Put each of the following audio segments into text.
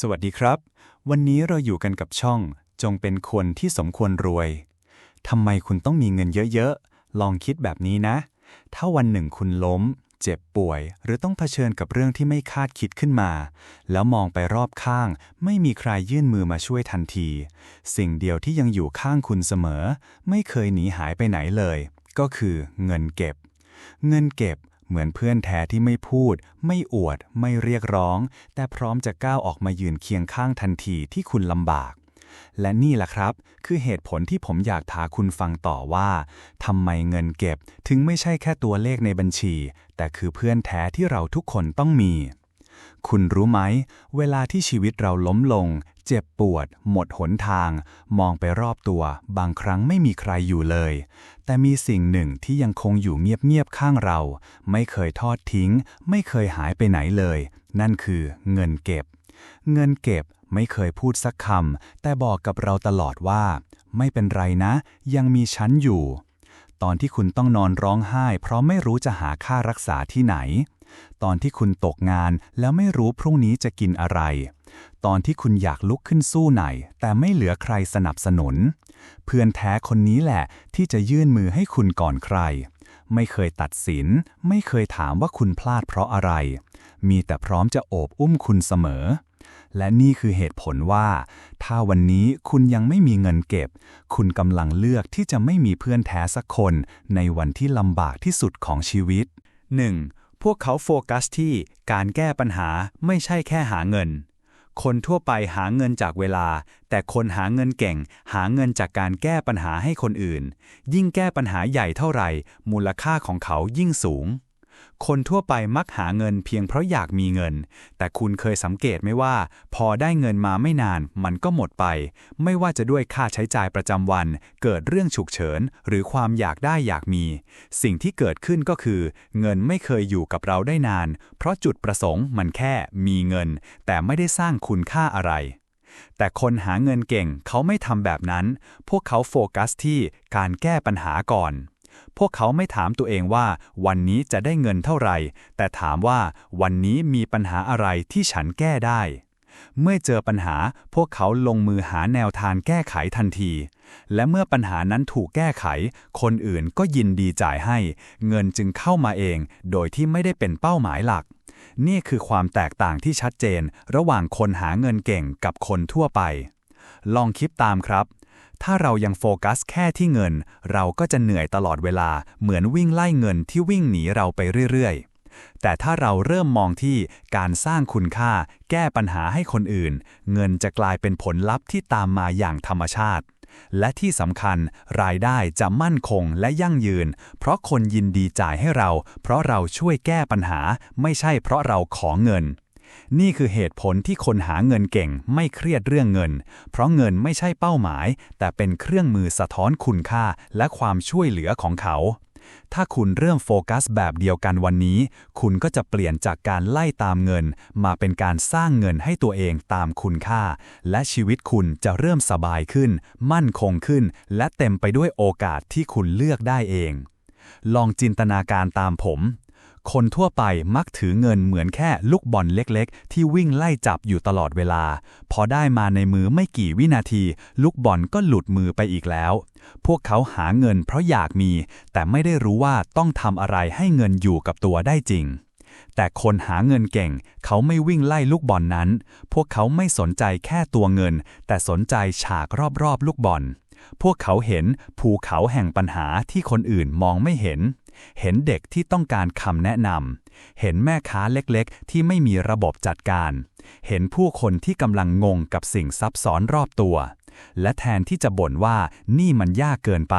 สวัสดีครับ วันนี้เราอยู่กันกับช่อง จงเป็นคนที่สมควรรวยทำไมคุณต้องมีเงินเยอะๆ ลองคิดแบบนี้นะ ถ้าวันหนึ่งคุณล้ม เจ็บป่วย หรือต้องเผชิญกับเรื่องที่ไม่คาดคิดขึ้นมา แล้วมองไปรอบข้าง ไม่มีใครยื่นมือมาช่วยทันที สิ่งเดียวที่ยังอยู่ข้างคุณเสมอ ไม่เคยหนีหายไปไหนเลย ก็คือเงินเก็บ เงินเก็บ เหมือนเพื่อนแท้ที่ไม่พูด ไม่อวด ไม่เรียกร้อง แต่พร้อมจะก้าวออกมายืนเคียงข้างทันทีที่คุณลำบาก และนี่แหละครับ คือเหตุผลที่ผมอยากพาคุณฟังต่อว่าทำไมเงินเก็บถึงไม่ใช่แค่ตัวเลขในบัญชี แต่คือเพื่อนแท้ที่เราทุกคนต้องมี คุณรู้ไหม เวลาที่ชีวิตเราล้มลง เจ็บปวด หมดหนทาง มองไปรอบตัว บางครั้งไม่มีใครอยู่เลย แต่มีสิ่งหนึ่งที่ยังคงอยู่เงียบๆข้างเรา ไม่เคยทอดทิ้ง ไม่เคยหายไปไหนเลย นั่นคือเงินเก็บ เงินเก็บไม่เคยพูดสักคำแต่บอกกับเราตลอดว่า ไม่เป็นไรนะ ยังมีฉันอยู่ ตอนที่คุณต้องนอนร้องไห้ เพราะไม่รู้จะหาค่ารักษาที่ไหน ตอนที่คุณตกงานแล้วไม่รู้พรุ่งนี้จะกินอะไร ตอนที่คุณอยากลุกขึ้นสู้ไหน แต่ไม่เหลือใครสนับสนุน เพื่อนแท้คนนี้แหละที่จะยื่นมือให้คุณก่อนใคร ไม่เคยตัดสิน ไม่เคยถามว่าคุณพลาดเพราะอะไร มีแต่พร้อมจะโอบอุ้มคุณเสมอและนี่คือเหตุผลว่า ถ้าวันนี้คุณยังไม่มีเงินเก็บ คุณกำลังเลือกที่จะไม่มีเพื่อนแท้สักคน ในวันที่ลำบากที่สุดของชีวิต 1. พวกเขาโฟกัสที่การแก้ปัญหาไม่ใช่แค่หาเงิน คนทั่วไปหาเงินจากเวลา แต่คนหาเงินเก่ง หาเงินจากการแก้ปัญหาให้คนอื่น ยิ่งแก้ปัญหาใหญ่เท่าไหร่ มูลค่าของเขายิ่งสูง คนทั่วไปมักหาเงินเพียงเพราะอยากมีเงิน แต่คุณเคยสังเกตไหมว่า พอได้เงินมาไม่นาน มันก็หมดไป ไม่ว่าจะด้วยค่าใช้จ่ายประจำวัน เกิดเรื่องฉุกเฉิน หรือความอยากได้อยากมี สิ่งที่เกิดขึ้นก็คือ เงินไม่เคยอยู่กับเราได้นาน เพราะจุดประสงค์มันแค่มีเงิน แต่ไม่ได้สร้างคุณค่าอะไรแต่คนหาเงินเก่งเขาไม่ทำแบบนั้น พวกเขาโฟกัสที่การแก้ปัญหาก่อน พวกเขาไม่ถามตัวเองว่าวันนี้จะได้เงินเท่าไหร่ แต่ถามว่าวันนี้มีปัญหาอะไรที่ฉันแก้ได้ เมื่อเจอปัญหาพวกเขาลงมือหาแนวทางแก้ไขทันที และเมื่อปัญหานั้นถูกแก้ไข คนอื่นก็ยินดีจ่ายให้ เงินจึงเข้ามาเอง โดยที่ไม่ได้เป็นเป้าหมายหลัก นี่คือความแตกต่างที่ชัดเจน ระหว่างคนหาเงินเก่งกับคนทั่วไป ลองคิดตามครับ ถ้าเรายังโฟกัสแค่ที่เงิน เราก็จะเหนื่อยตลอดเวลาเหมือนวิ่งไล่เงินที่วิ่งหนีเราไปเรื่อยๆแต่ถ้าเราเริ่มมองที่การสร้างคุณค่า แก้ปัญหาให้คนอื่น เงินจะกลายเป็นผลลัพธ์ที่ตามมาอย่างธรรมชาติ และที่สำคัญ รายได้จะมั่นคงและยั่งยืน เพราะคนยินดีจ่ายให้เรา เพราะเราช่วยแก้ปัญหา ไม่ใช่เพราะเราขอเงิน นี่คือเหตุผลที่คนหาเงินเก่งไม่เครียดเรื่องเงิน เพราะเงินไม่ใช่เป้าหมาย แต่เป็นเครื่องมือสะท้อนคุณค่าและความช่วยเหลือของเขา ถ้าคุณเริ่มโฟกัสแบบเดียวกันวันนี้ คุณก็จะเปลี่ยนจากการไล่ตามเงิน มาเป็นการสร้างเงินให้ตัวเองตามคุณค่า และชีวิตคุณจะเริ่มสบายขึ้น มั่นคงขึ้น และเต็มไปด้วยโอกาสที่คุณเลือกได้เอง ลองจินตนาการตามผม คนทั่วไปมักถือเงินเหมือนแค่ลูกบอลเล็กๆ ที่วิ่งไล่จับอยู่ตลอดเวลา พอได้มาในมือไม่กี่วินาที ลูกบอลก็หลุดมือไปอีกแล้ว พวกเขาหาเงินเพราะอยากมี แต่ไม่ได้รู้ว่าต้องทำอะไรให้เงินอยู่กับตัวได้จริง แต่คนหาเงินเก่ง เขาไม่วิ่งไล่ลูกบอลนนั้น พวกเขาไม่สนใจแค่ตัวเงิน แต่สนใจฉากรอบๆ ลูกบอล พวกเขาเห็นภูเขาแห่งปัญหาที่คนอื่นมองไม่เห็น เห็นเด็กที่ต้องการคำแนะนำ เห็นแม่ค้าเล็กๆ ที่ไม่มีระบบจัดการ เห็นผู้คนที่กำลังงงกับสิ่งซับซ้อนรอบตัว และแทนที่จะบ่นว่านี่มันยากเกินไป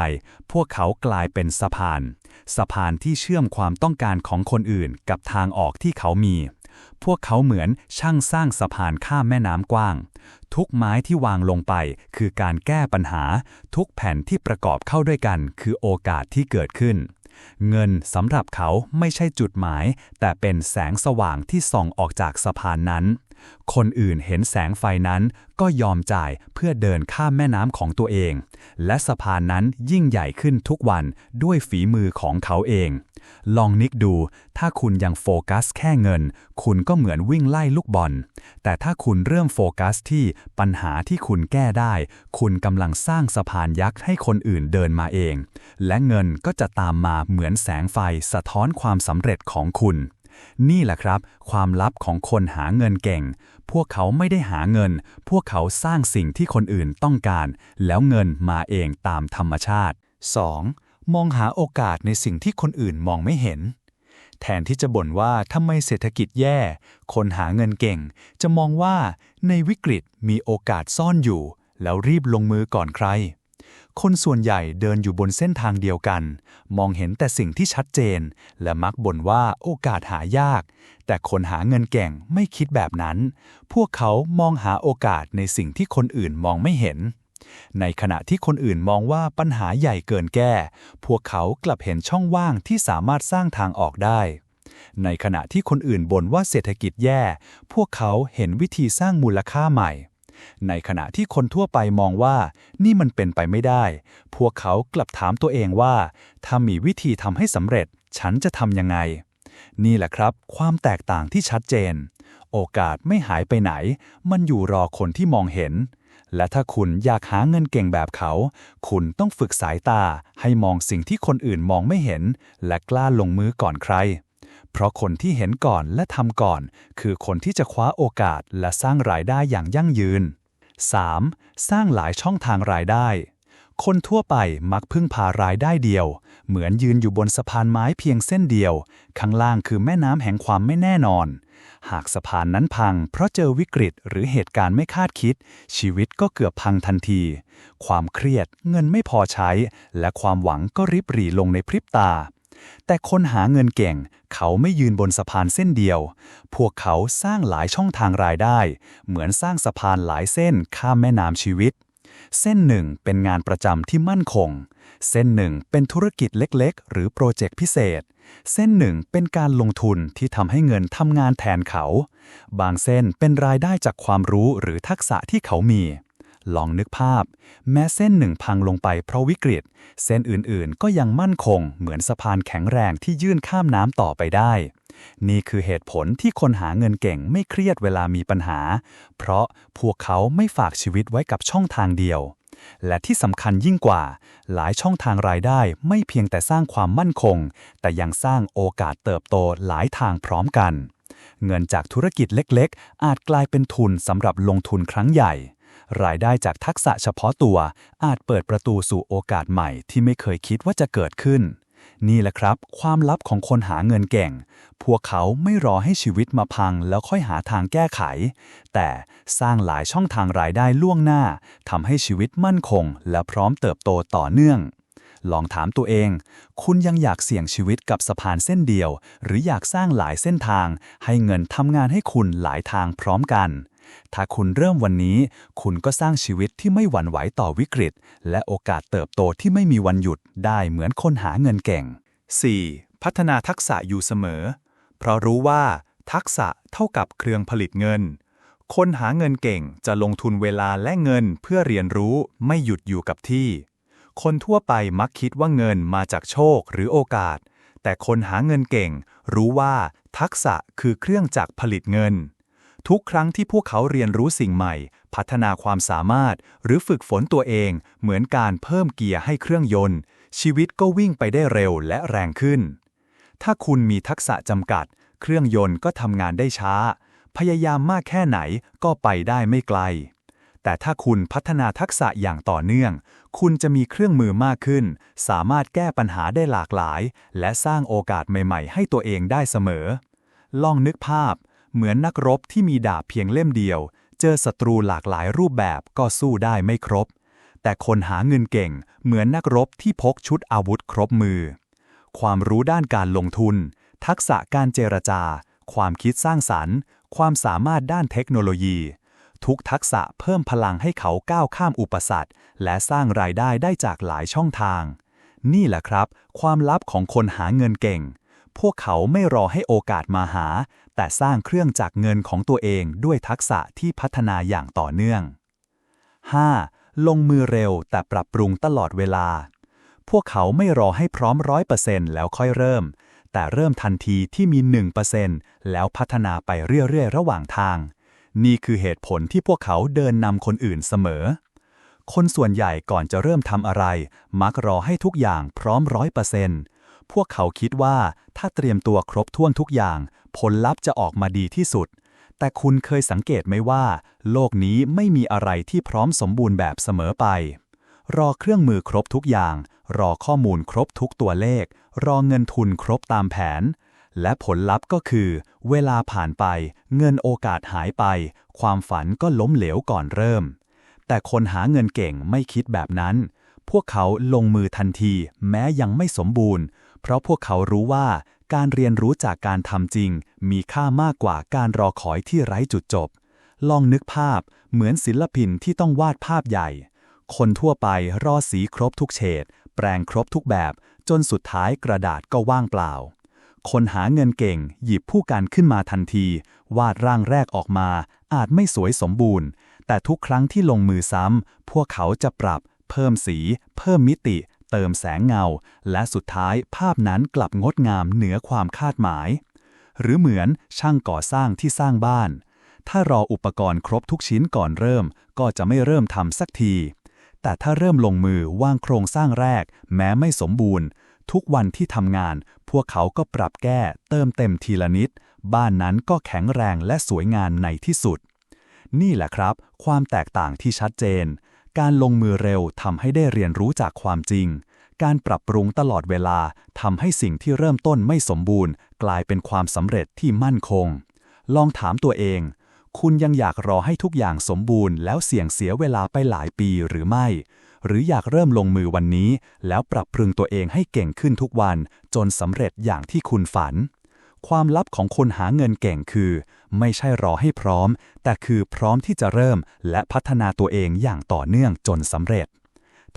พวกเขากลายเป็นสะพาน สะพานที่เชื่อมความต้องการของคนอื่นกับทางออกที่เขามีพวกเขาเหมือนช่างสร้างสะพานข้ามแม่น้ำกว้าง ทุกไม้ที่วางลงไปคือการแก้ปัญหา ทุกแผ่นที่ประกอบเข้าด้วยกันคือโอกาสที่เกิดขึ้น เงินสำหรับเขาไม่ใช่จุดหมาย แต่เป็นแสงสว่างที่ส่องออกจากสะพานนั้น คนอื่นเห็นแสงไฟนั้นก็ยอมจ่ายเพื่อเดินข้ามแม่น้ำของตัวเอง และสะพานนั้นยิ่งใหญ่ขึ้นทุกวันด้วยฝีมือของเขาเอง ลองนึกดู ถ้าคุณยังโฟกัสแค่เงิน คุณก็เหมือนวิ่งไล่ลูกบอล แต่ถ้าคุณเริ่มโฟกัสที่ปัญหาที่คุณแก้ได้ คุณกำลังสร้างสะพานยักษ์ให้คนอื่นเดินมาเอง และเงินก็จะตามมาเหมือนแสงไฟสะท้อนความสำเร็จของคุณ นี่แหละครับ ความลับของคนหาเงินเก่ง พวกเขาไม่ได้หาเงิน พวกเขาสร้างสิ่งที่คนอื่นต้องการ แล้วเงินมาเองตามธรรมชาติ 2. มองหาโอกาสในสิ่งที่คนอื่นมองไม่เห็น แทนที่จะบ่นว่าทำไมเศรษฐกิจแย่ คนหาเงินเก่ง จะมองว่าในวิกฤตมีโอกาสซ่อนอยู่ แล้วรีบลงมือก่อนใคร คนส่วนใหญ่เดินอยู่บนเส้นทางเดียวกัน มองเห็นแต่สิ่งที่ชัดเจน และมักบ่นว่าโอกาสหายาก แต่คนหาเงินเก่งไม่คิดแบบนั้น พวกเขามองหาโอกาสในสิ่งที่คนอื่นมองไม่เห็น ในขณะที่คนอื่นมองว่าปัญหาใหญ่เกินแก้ พวกเขากลับเห็นช่องว่างที่สามารถสร้างทางออกได้ ในขณะที่คนอื่นบ่นว่าเศรษฐกิจแย่ พวกเขาเห็นวิธีสร้างมูลค่าใหม่ ในขณะที่คนทั่วไปมองว่านี่มันเป็นไปไม่ได้ พวกเขากลับถามตัวเองว่า ถ้ามีวิธีทำให้สำเร็จ ฉันจะทำยังไง นี่แหละครับ ความแตกต่างที่ชัดเจน โอกาสไม่หายไปไหน มันอยู่รอคนที่มองเห็น และถ้าคุณอยากหาเงินเก่งแบบเขา คุณต้องฝึกสายตาให้มองสิ่งที่คนอื่นมองไม่เห็น และกล้าลงมือก่อนใคร เพราะคนที่เห็นก่อนและทำก่อน คือคนที่จะคว้าโอกาสและสร้างรายได้อย่างยั่งยืน 3. สร้างหลายช่องทางรายได้ คนทั่วไปมักพึ่งพารายได้เดียว เหมือนยืนอยู่บนสะพานไม้เพียงเส้นเดียว ข้างล่างคือแม่น้ำแห่งความไม่แน่นอน หากสะพานนั้นพัง เพราะเจอวิกฤตหรือเหตุการณ์ไม่คาดคิด ชีวิตก็เกือบพังทันที ความเครียด เงินไม่พอใช้ และความหวังก็ริบหรี่ลงในพริบตา แต่คนหาเงินเก่ง เขาไม่ยืนบนสะพานเส้นเดียว พวกเขาสร้างหลายช่องทางรายได้ เหมือนสร้างสะพานหลายเส้นข้ามแม่น้ำชีวิต เส้นหนึ่งเป็นงานประจำที่มั่นคง เส้นหนึ่งเป็นธุรกิจเล็กๆ หรือโปรเจกต์พิเศษ เส้นหนึ่งเป็นการลงทุนที่ทำให้เงินทำงานแทนเขา บางเส้นเป็นรายได้จากความรู้หรือทักษะที่เขามี ลองนึกภาพ แม้เส้นหนึ่งพังลงไปเพราะวิกฤต เส้นอื่นๆ ก็ยังมั่นคง เหมือนสะพานแข็งแรงที่ยื่นข้ามน้ำต่อไปได้ นี่คือเหตุผลที่คนหาเงินเก่งไม่เครียดเวลามีปัญหา เพราะพวกเขาไม่ฝากชีวิตไว้กับช่องทางเดียว และที่สำคัญยิ่งกว่า หลายช่องทางรายได้ไม่เพียงแต่สร้างความมั่นคง แต่ยังสร้างโอกาสเติบโตหลายทางพร้อมกันเงินจากธุรกิจเล็กๆ อาจกลายเป็นทุนสำหรับลงทุนครั้งใหญ่ รายได้จากทักษะเฉพาะตัว อาจเปิดประตูสู่โอกาสใหม่ที่ไม่เคยคิดว่าจะเกิดขึ้น นี่แหละครับ ความลับของคนหาเงินเก่ง พวกเขาไม่รอให้ชีวิตมาพังแล้วค่อยหาทางแก้ไข แต่สร้างหลายช่องทางรายได้ล่วงหน้าทำให้ชีวิตมั่นคง และพร้อมเติบโตต่อเนื่องลองถามตัวเอง คุณยังอยากเสี่ยงชีวิตกับสะพานเส้นเดียว หรืออยากสร้างหลายเส้นทาง ให้เงินทำงานให้คุณหลายทางพร้อมกัน ถ้าคุณเริ่มวันนี้ คุณก็สร้างชีวิตที่ไม่หวั่นไหวต่อวิกฤต และโอกาสเติบโตที่ไม่มีวันหยุดได้เหมือนคนหาเงินเก่ง 4. พัฒนาทักษะอยู่เสมอ เพราะรู้ว่า ทักษะเท่ากับเครื่องผลิตเงิน คนหาเงินเก่งจะลงทุนเวลาและเงินเพื่อเรียนรู้ไม่หยุดอยู่กับที่ คนทั่วไปมักคิดว่าเงินมาจากโชคหรือโอกาส แต่คนหาเงินเก่ง รู้ว่าทักษะคือเครื่องจักรผลิตเงิน ทุกครั้งที่พวกเขาเรียนรู้สิ่งใหม่ พัฒนาความสามารถ หรือฝึกฝนตัวเอง เหมือนการเพิ่มเกียร์ให้เครื่องยนต์ ชีวิตก็วิ่งไปได้เร็วและแรงขึ้น ถ้าคุณมีทักษะจำกัด เครื่องยนต์ก็ทำงานได้ช้า พยายามมากแค่ไหนก็ไปได้ไม่ไกล แต่ถ้าคุณพัฒนาทักษะอย่างต่อเนื่อง คุณจะมีเครื่องมือมากขึ้น สามารถแก้ปัญหาได้หลากหลาย และสร้างโอกาสใหม่ ๆ ให้ตัวเองได้เสมอ ลองนึกภาพ เหมือนนักรบที่มีดาบเพียงเล่มเดียว เจอศัตรูหลากหลายรูปแบบก็สู้ได้ไม่ครบ แต่คนหาเงินเก่ง เหมือนนักรบที่พกชุดอาวุธครบมือ ความรู้ด้านการลงทุน ทักษะการเจรจา ความคิดสร้างสรรค์ ความสามารถด้านเทคโนโลยี ทุกทักษะเพิ่มพลังให้เขาก้าวข้ามอุปสรรคและสร้างรายได้ได้จากหลายช่องทาง นี่แหละครับ ความลับของคนหาเงินเก่ง พวกเขาไม่รอให้โอกาสมาหา แต่สร้างเครื่องจักรเงินของตัวเองด้วยทักษะที่พัฒนาอย่างต่อเนื่อง 5. ลงมือเร็วแต่ปรับปรุงตลอดเวลา พวกเขาไม่รอให้พร้อมร้อยเปอร์เซ็นต์แล้วค่อยเริ่ม แต่เริ่มทันทีที่มี 1%แล้วพัฒนาไปเรื่อยๆ ระหว่างทาง นี่คือเหตุผลที่พวกเขาเดินนำคนอื่นเสมอ คนส่วนใหญ่ก่อนจะเริ่มทำอะไร มักรอให้ทุกอย่างพร้อมร้อยเปอร์เซ็นต์ พวกเขาคิดว่าถ้าเตรียมตัวครบถ้วนทุกอย่าง ผลลัพธ์จะออกมาดีที่สุด แต่คุณเคยสังเกตไหมว่า โลกนี้ไม่มีอะไรที่พร้อมสมบูรณ์แบบเสมอไป รอเครื่องมือครบทุกอย่าง รอข้อมูลครบทุกตัวเลข รอเงินทุนครบตามแผน และผลลัพธ์ก็คือ เวลาผ่านไป เงินโอกาสหายไป ความฝันก็ล้มเหลวก่อนเริ่ม แต่คนหาเงินเก่งไม่คิดแบบนั้น พวกเขาลงมือทันที แม้ยังไม่สมบูรณ์ เพราะพวกเขารู้ว่าการเรียนรู้จากการทำจริง มีค่ามากกว่าการรอคอยที่ไร้จุดจบ ลองนึกภาพเหมือนศิลปินที่ต้องวาดภาพใหญ่ คนทั่วไปรอสีครบทุกเฉด แปรงครบทุกแบบ จนสุดท้ายกระดาษก็ว่างเปล่า คนหาเงินเก่ง หยิบผู้การขึ้นมาทันที วาดร่างแรกออกมา อาจไม่สวยสมบูรณ์ แต่ทุกครั้งที่ลงมือซ้ำ พวกเขาจะปรับ เพิ่มสี เพิ่มมิติ เติมแสงเงา และสุดท้ายภาพนั้นกลับงดงามเหนือความคาดหมาย หรือเหมือนช่างก่อสร้างที่สร้างบ้าน ถ้ารออุปกรณ์ครบทุกชิ้นก่อนเริ่ม ก็จะไม่เริ่มทำสักที แต่ถ้าเริ่มลงมือวางโครงสร้างแรก แม้ไม่สมบูรณ์ ทุกวันที่ทำงาน พวกเขาก็ปรับแก้เติมเต็มทีละนิด บ้านนั้นก็แข็งแรงและสวยงามในที่สุด นี่แหละครับ ความแตกต่างที่ชัดเจน การลงมือเร็วทำให้ได้เรียนรู้จากความจริง การปรับปรุงตลอดเวลาทำให้สิ่งที่เริ่มต้นไม่สมบูรณ์ กลายเป็นความสำเร็จที่มั่นคง ลองถามตัวเอง คุณยังอยากรอให้ทุกอย่างสมบูรณ์แล้วเสี่ยงเสียเวลาไปหลายปีหรือไม่ หรืออยากเริ่มลงมือวันนี้ แล้วปรับปรุงตัวเองให้เก่งขึ้นทุกวัน จนสำเร็จอย่างที่คุณฝัน ความลับของคนหาเงินเก่งคือ ไม่ใช่รอให้พร้อม แต่คือพร้อมที่จะเริ่มและพัฒนาตัวเองอย่างต่อเนื่องจนสำเร็จ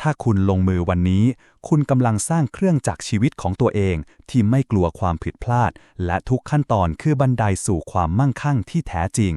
ถ้าคุณลงมือวันนี้ คุณกำลังสร้างเครื่องจักรชีวิตของตัวเองที่ไม่กลัวความผิดพลาด และทุกขั้นตอนคือบันไดสู่ความมั่งคั่งที่แท้จริง